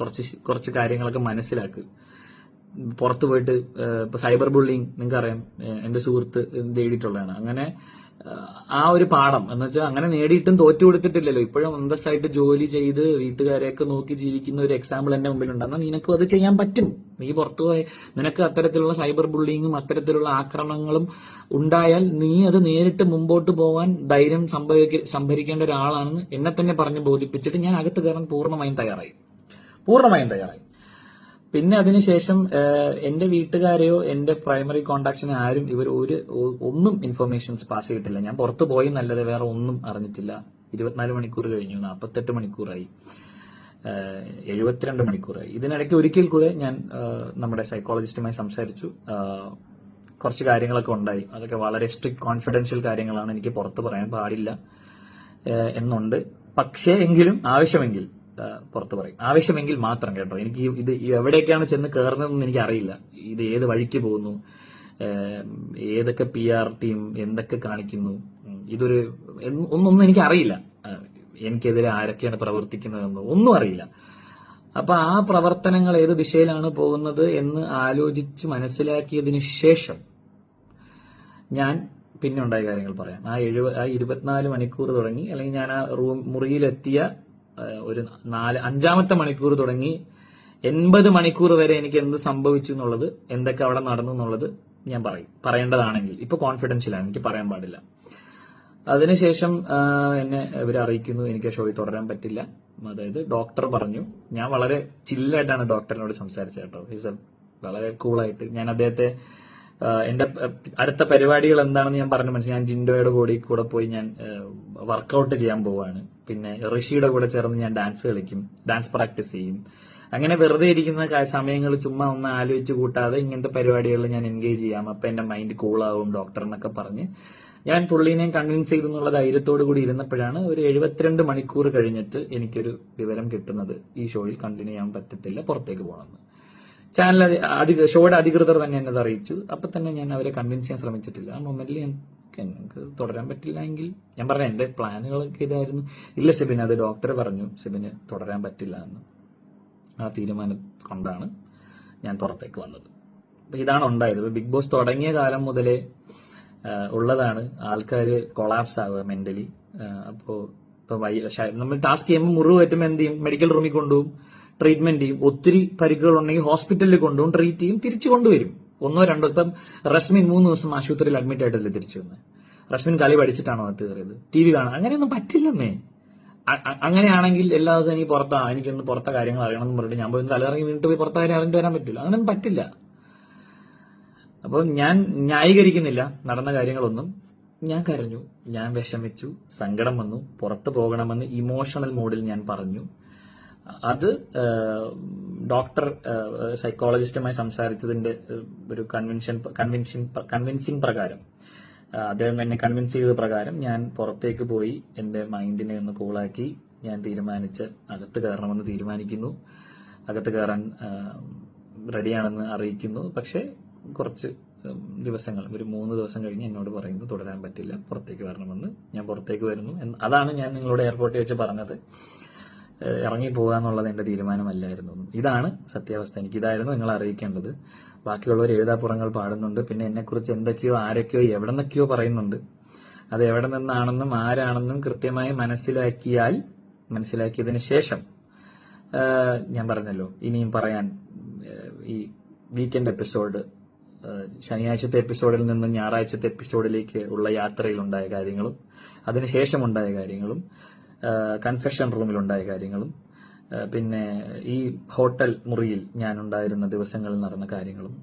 കുറച്ച് കുറച്ച് കാര്യങ്ങളൊക്കെ മനസ്സിലാക്ക്. പുറത്ത് പോയിട്ട് ഏഹ്, ഇപ്പൊ സൈബർ ബുള്ളിങ് നിങ്ങൾക്കറിയാം എന്റെ സുഹൃത്ത് നേടിയിട്ടുള്ളതാണ് അങ്ങനെ ആ ഒരു പാഠം. എന്ന് വെച്ചാൽ അങ്ങനെ നേടിയിട്ടും തോറ്റു കൊടുത്തിട്ടില്ലല്ലോ. ഇപ്പോഴും അന്തസ്സായിട്ട് ജോലി ചെയ്ത് വീട്ടുകാരെയൊക്കെ നോക്കി ജീവിക്കുന്ന ഒരു എക്സാമ്പിൾ എന്റെ മുമ്പിലുണ്ട്. എന്നാൽ നിനക്കും അത് ചെയ്യാൻ പറ്റും. നീ പുറത്തു പോയി നിനക്ക് അത്തരത്തിലുള്ള സൈബർ ബുള്ളിങ്ങും അത്തരത്തിലുള്ള ആക്രമണങ്ങളും ഉണ്ടായാൽ നീ അത് നേരിട്ട് മുമ്പോട്ട് പോവാൻ ധൈര്യം സംഭവിക്ക സംഭരിക്കേണ്ട ഒരാളാണെന്ന് എന്നെ തന്നെ പറഞ്ഞ് ബോധിപ്പിച്ചിട്ട് ഞാൻ അകത്ത് കയറാൻ പൂർണമായും തയ്യാറായി. പൂർണമായും തയ്യാറായി. പിന്നെ അതിനുശേഷം എന്റെ വീട്ടുകാരെയോ എന്റെ പ്രൈമറി കോണ്ടാക്ട്സിനെ ആരും ഇവർ ഒരു ഒന്നും ഇൻഫർമേഷൻസ് പാസ് ചെയ്തിട്ടില്ല. ഞാൻ പുറത്തു പോയി നല്ലത് വേറെ ഒന്നും അറിഞ്ഞിട്ടില്ല. ഇരുപത്തിനാല് മണിക്കൂർ കഴിഞ്ഞു നാൽപ്പത്തെട്ട് മണിക്കൂറായി. എഴുപത്തിരണ്ട് മണിക്കൂറായി. ഇതിനിടയ്ക്ക് ഒരിക്കൽ കൂടെ ഞാൻ നമ്മുടെ സൈക്കോളജിസ്റ്റുമായി സംസാരിച്ചു. കുറച്ച് കാര്യങ്ങളൊക്കെ ഉണ്ടായി. അതൊക്കെ വളരെ സ്ട്രിക്ട് കോൺഫിഡൻഷ്യൽ കാര്യങ്ങളാണ്. എനിക്ക് പുറത്ത് പറയാൻ പാടില്ല എന്നുണ്ട്. പക്ഷേ എങ്കിലും ആവശ്യമെങ്കിൽ പുറത്ത് പറയും. ആവശ്യമെങ്കിൽ മാത്രം കേട്ടോ. എനിക്ക് ഇത് എവിടേക്കാണ് ചെന്ന് കയറുന്നതെന്ന് എനിക്ക് അറിയില്ല ഇത് ഏത് വഴിക്ക് പോകുന്നു? ഏതൊക്കെ പി ആർ ടീം എന്തൊക്കെ കാണിക്കുന്നു? ഇതൊരു ഒന്നൊന്നും എനിക്ക് അറിയില്ല എനിക്കെതിരെ ആരൊക്കെയാണ് പ്രവർത്തിക്കുന്നതെന്ന് ഒന്നും അറിയില്ല. അപ്പൊ ആ പ്രവർത്തനങ്ങൾ ഏത് ദിശയിലാണ് പോകുന്നത് എന്ന് ആലോചിച്ച് മനസ്സിലാക്കിയതിന് ശേഷം ഞാൻ പിന്നെ ഉണ്ടായ കാര്യങ്ങൾ പറയാം. ആ എഴുപ ആ ഇരുപത്തിനാല് മണിക്കൂർ തുടങ്ങി അല്ലെങ്കിൽ ഞാൻ ആ റൂം മുറിയിലെത്തിയ ഒരു നാല് അഞ്ചാമത്തെ മണിക്കൂർ തുടങ്ങി എൺപത് മണിക്കൂർ വരെ എനിക്ക് എന്ത് സംഭവിച്ചു എന്നുള്ളത് എന്തൊക്കെ അവിടെ നടന്നു എന്നുള്ളത് ഞാൻ പറയും. പറയേണ്ടതാണെങ്കിൽ. ഇപ്പൊ കോൺഫിഡൻഷ്യലാണ് എനിക്ക് പറയാൻ പാടില്ല. അതിനുശേഷം എന്നെ ഇവർ അറിയിക്കുന്നു. എനിക്ക് ഷോയിൽ തുടരാൻ പറ്റില്ല. അതായത് ഡോക്ടർ പറഞ്ഞു. ഞാൻ വളരെ ചില്ലായിട്ടാണ് ഡോക്ടറിനോട് സംസാരിച്ചത് കേട്ടോ. ഈസ് വളരെ കൂളായിട്ട് ഞാൻ അദ്ദേഹത്തെ എന്റെ അടുത്ത പരിപാടികൾ എന്താണെന്ന് ഞാൻ പറഞ്ഞു. മനസ്സിലായി? ഞാൻ ജിൻഡോയുടെ കൂടെ കൂടെ പോയി ഞാൻ വർക്കൗട്ട് ചെയ്യാൻ പോവാണ്. പിന്നെ ഋഷിയുടെ കൂടെ ചേർന്ന് ഞാൻ ഡാൻസ് കളിക്കും. ഡാൻസ് പ്രാക്ടീസ് ചെയ്യും. അങ്ങനെ വെറുതെ ഇരിക്കുന്ന സമയങ്ങൾ ചുമ്മാ ഒന്ന് ആലോചിച്ച് കൂട്ടാതെ ഇങ്ങനത്തെ പരിപാടികളിൽ ഞാൻ എൻഗേജ് ചെയ്യാം. അപ്പൊ എന്റെ മൈൻഡ് കൂളാവും ഡോക്ടർ എന്നൊക്കെ പറഞ്ഞ്. ഞാൻ പുള്ളീനെ കൺവിൻസ് ചെയ്തു എന്നുള്ള ധൈര്യത്തോടു കൂടി ഇരുന്നപ്പോഴാണ് ഒരു എഴുപത്തിരണ്ട് മണിക്കൂർ കഴിഞ്ഞിട്ട് എനിക്കൊരു വിവരം കിട്ടുന്നത്. ഈ ഷോയിൽ കണ്ടിന്യൂ ചെയ്യാൻ പറ്റത്തില്ല പുറത്തേക്ക് പോകണമെന്ന്. ചാനൽ അധി- അധിക ഷോയുടെ അധികൃതർ തന്നെ എന്നത് അറിയിച്ചു. അപ്പൊ തന്നെ ഞാൻ അവരെ കൺവിൻസ് ചെയ്യാൻ ശ്രമിച്ചിട്ടില്ല. ആ മൊമെന്റിൽ എനിക്ക് തുടരാൻ പറ്റില്ല എങ്കിൽ ഞാൻ പറഞ്ഞ എന്റെ പ്ലാനുകളൊക്കെ ഇതായിരുന്നു. ഇല്ല സെബിൻ അത് ഡോക്ടർ പറഞ്ഞു സെബിന് തുടരാൻ പറ്റില്ല എന്ന്. ആ തീരുമാനം കൊണ്ടാണ് ഞാൻ പുറത്തേക്ക് വന്നത്. ഇതാണ് ഉണ്ടായത്. ബിഗ് ബോസ് തുടങ്ങിയ കാലം മുതലേ ഉള്ളതാണ് ആൾക്കാർ കൊളാപ്സ് ആവുക മെന്റലി അപ്പോൾ ഇപ്പൊ നമ്മൾ ടാസ്ക് ചെയ്യുമ്പോൾ മുറിവ് പറ്റുമ്പോൾ എന്ത് ചെയ്യും? മെഡിക്കൽ റൂമിൽ കൊണ്ടുപോകും. ട്രീറ്റ്മെന്റ് ചെയ്യും. ഒത്തിരി പരിക്കുകൾ ഉണ്ടെങ്കിൽ ഹോസ്പിറ്റലിൽ കൊണ്ടുപോകും ട്രീറ്റ് ചെയ്യും തിരിച്ചു കൊണ്ടുവരും. ഒന്നോ രണ്ടോ ഇപ്പം റസ്മിൻ മൂന്ന് ദിവസം ആശുപത്രിയിൽ അഡ്മിറ്റ് ആയിട്ടല്ലേ തിരിച്ചു വന്നത് റസ്മിൻ കളി പഠിച്ചിട്ടാണോ അത് കയറിയത്? ടി വി കാണാൻ. അങ്ങനെയൊന്നും പറ്റില്ലെന്നേ അങ്ങനെയാണെങ്കിൽ എല്ലാ ദിവസവും എനിക്ക് പുറത്താ എനിക്കൊന്ന് പുറത്തെ കാര്യങ്ങൾ അറിയണം എന്ന് പറഞ്ഞിട്ട് ഞാൻ പോയി തലകറങ്ങി വീണ്ടും പോയി പുറത്തെ കാര്യം അറിഞ്ഞിട്ട് വരാൻ പറ്റില്ല. അങ്ങനെയൊന്നും പറ്റില്ല. അപ്പോൾ ഞാൻ ന്യായീകരിക്കുന്നില്ല. നടന്ന കാര്യങ്ങളൊന്നും. ഞാൻ കരഞ്ഞു. ഞാൻ വിഷമിച്ചു. സങ്കടം വന്നു. പുറത്തു പോകണമെന്ന് ഇമോഷണൽ മോഡിൽ ഞാൻ പറഞ്ഞു. അത് ഡോക്ടർ സൈക്കോളജിസ്റ്റുമായി സംസാരിച്ചതിന്റെ ഒരു കൺവിൻഷൻ കൺവിൻസിങ് കൺവിൻസിങ് പ്രകാരം അദ്ദേഹം എന്നെ കൺവിൻസ് ചെയ്ത പ്രകാരം ഞാൻ പുറത്തേക്ക് പോയി എന്റെ മൈൻഡിനെ ഒന്ന് കൂളാക്കി ഞാൻ തീരുമാനിച്ച് അകത്ത് കയറണമെന്ന് തീരുമാനിക്കുന്നു. അകത്ത് കയറാൻ റെഡിയാണെന്ന് അറിയിക്കുന്നു. പക്ഷേ കുറച്ച് ദിവസങ്ങൾ ഒരു മൂന്ന് ദിവസം കഴിഞ്ഞ് എന്നോട് പറയുന്നു തുടരാൻ പറ്റില്ല പുറത്തേക്ക് വരണമെന്ന്. ഞാൻ പുറത്തേക്ക് വരുന്നു. അതാണ് ഞാൻ നിങ്ങളോട് എയർപോർട്ടിൽ വെച്ച് പറഞ്ഞത്. ഏഹ് ഇറങ്ങി പോകുക എന്നുള്ളത് എന്റെ തീരുമാനമല്ലായിരുന്നു. ഇതാണ് സത്യാവസ്ഥ. എനിക്ക് ഇതായിരുന്നു നിങ്ങൾ അറിയിക്കേണ്ടത്. ബാക്കിയുള്ളവർ എഴുതാപ്പുറങ്ങൾ പാടുന്നുണ്ട്. പിന്നെ എന്നെക്കുറിച്ച് എന്തൊക്കെയോ ആരൊക്കെയോ എവിടെ നിന്നൊക്കെയോ പറയുന്നുണ്ട്. അത് എവിടെ നിന്നാണെന്നും ആരാണെന്നും കൃത്യമായി മനസ്സിലാക്കിയാൽ മനസ്സിലാക്കിയതിന് ശേഷം ഞാൻ പറഞ്ഞല്ലോ ഇനിയും പറയാൻ ഈ വീക്കെൻഡ് എപ്പിസോഡ് ശനിയാഴ്ചത്തെ എപ്പിസോഡിൽ നിന്നും ഞായറാഴ്ചത്തെ എപ്പിസോഡിലേക്ക് ഉള്ള യാത്രയിലുണ്ടായ കാര്യങ്ങളും അതിനുശേഷം ഉണ്ടായ കാര്യങ്ങളും കൺഫെഷൻ റൂമിലുണ്ടായ കാര്യങ്ങളും പിന്നെ ഈ ഹോട്ടൽ മുറിയിൽ ഞാൻ ഉണ്ടായിരുന്ന ദിവസങ്ങളിൽ നടന്ന കാര്യങ്ങളും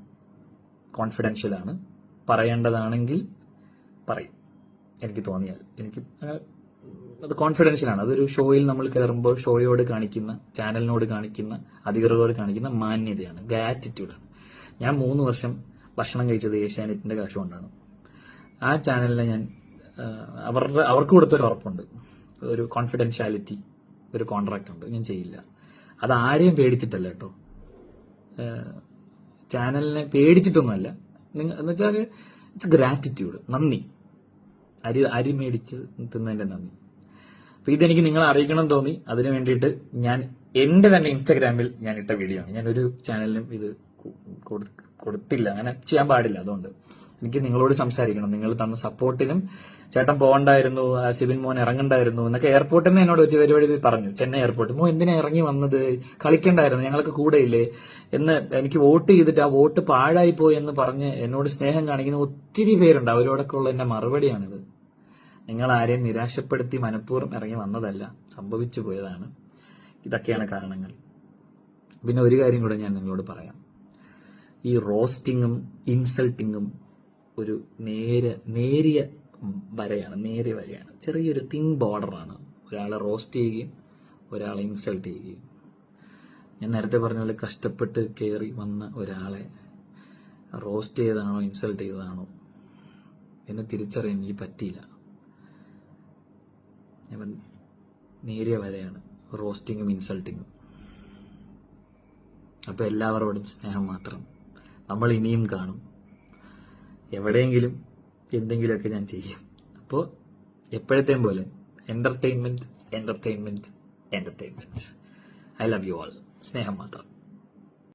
കോൺഫിഡൻഷ്യൽ ആണ്. പറയേണ്ടതാണെങ്കിൽ പറയും. എനിക്ക് തോന്നിയാൽ. എനിക്ക് അത് അത് കോൺഫിഡൻഷ്യലാണ് അതൊരു ഷോയിൽ നമ്മൾ കയറുമ്പോൾ ഷോയോട് കാണിക്കുന്ന ചാനലിനോട് കാണിക്കുന്ന അധികൃതരോട് കാണിക്കുന്ന മാന്യതയാണ് ഗ്രാറ്റിറ്റ്യൂഡാണ് ഞാൻ മൂന്ന് വർഷം ഭക്ഷണം കഴിച്ചത് ഏഷ്യാനെറ്റിന്റെ കാശ് കൊണ്ടാണ് ആ ചാനലിനെ ഞാൻ അവരുടെ അവർക്ക് കൊടുത്തൊരു ഉറപ്പുണ്ട്. ഒരു കോൺഫിഡൻഷ്യാലിറ്റി ഒരു കോൺട്രാക്ട് ഉണ്ട്. ഞാൻ ചെയ്യില്ല. അത് ആരെയും പേടിച്ചിട്ടല്ല കേട്ടോ. ചാനലിനെ പേടിച്ചിട്ടൊന്നുമല്ല. നിങ്ങൾ എന്ന് വെച്ചാൽ ഇറ്റ്സ് ഗ്രാറ്റിറ്റ്യൂഡ് നന്ദി. അരി അരി മേടിച്ച് തിന്നതിന്റെ നന്ദി. അപ്പൊ ഇതെനിക്ക് നിങ്ങളെ അറിയിക്കണം തോന്നി. അതിനു വേണ്ടിയിട്ട് ഞാൻ എന്റെ തന്നെ ഇൻസ്റ്റാഗ്രാമിൽ ഞാൻ ഇട്ട വീഡിയോ ആണ്. ഞാൻ ഒരു ചാനലിനും ഇത് കൊ- കൊടു- കൊടുത്തില്ല. അങ്ങനെ ചെയ്യാൻ പാടില്ല അതുകൊണ്ട്. എനിക്ക് നിങ്ങളോട് സംസാരിക്കണം. നിങ്ങൾ തന്ന സപ്പോർട്ടിനും ചേട്ടൻ പോകണ്ടായിരുന്നു സിബിൻ മോൻ ഇറങ്ങണ്ടായിരുന്നു എന്നൊക്കെ എയർപോർട്ടിൽ നിന്ന് എന്നോട് ഒരു പരിപാടി പറഞ്ഞു. ചെന്നൈ എയർപോർട്ട് മോ എന്തിനാ ഇറങ്ങി വന്നത്? കളിക്കണ്ടായിരുന്നു. ഞങ്ങൾക്ക് കൂടെയില്ലേ? എന്ന് എനിക്ക് വോട്ട് ചെയ്തിട്ട് ആ വോട്ട് പാഴായി പോയി എന്ന് പറഞ്ഞ് എന്നോട് സ്നേഹം കാണിക്കുന്ന ഒത്തിരി പേരുണ്ട്. അവരോടൊക്കെ ഉള്ള എന്റെ മറുപടിയാണിത്. നിങ്ങൾ ആരെയും നിരാശപ്പെടുത്തി മനഃപൂർവം ഇറങ്ങി വന്നതല്ല സംഭവിച്ചു പോയതാണ്. ഇതൊക്കെയാണ് കാരണങ്ങൾ. പിന്നെ ഒരു കാര്യം കൂടെ ഞാൻ നിങ്ങളോട് പറയാം. ഈ റോസ്റ്റിങ്ങും ഇൻസൾട്ടിങ്ങും ഒരു നേരെ നേരിയ വരയാണ് നേരിയ വരയാണ്. ചെറിയൊരു തിൻ ബോർഡറാണ് ഒരാളെ റോസ്റ്റ് ചെയ്യുകയും ഒരാളെ ഇൻസൾട്ട് ചെയ്യുകയും. ഞാൻ നേരത്തെ പറഞ്ഞ പോലെ കഷ്ടപ്പെട്ട് കയറി വന്ന ഒരാളെ റോസ്റ്റ് ചെയ്തതാണോ ഇൻസൾട്ട് ചെയ്തതാണോ എന്നെ തിരിച്ചറിയാൻ എനിക്ക് പറ്റിയില്ല. നേരിയ വരെയാണ് റോസ്റ്റിങ്ങും ഇൻസൾട്ടിങ്ങും അപ്പോൾ എല്ലാവരോടും സ്നേഹം മാത്രം. നമ്മൾ ഇനിയും കാണും. എവിടെയെങ്കിലും എന്തെങ്കിലുമൊക്കെ ഞാൻ ചെയ്യും. അപ്പോൾ എപ്പോഴത്തെയും പോലെ entertainment entertainment entertainment I love you all സ്നേഹം മാത്രം.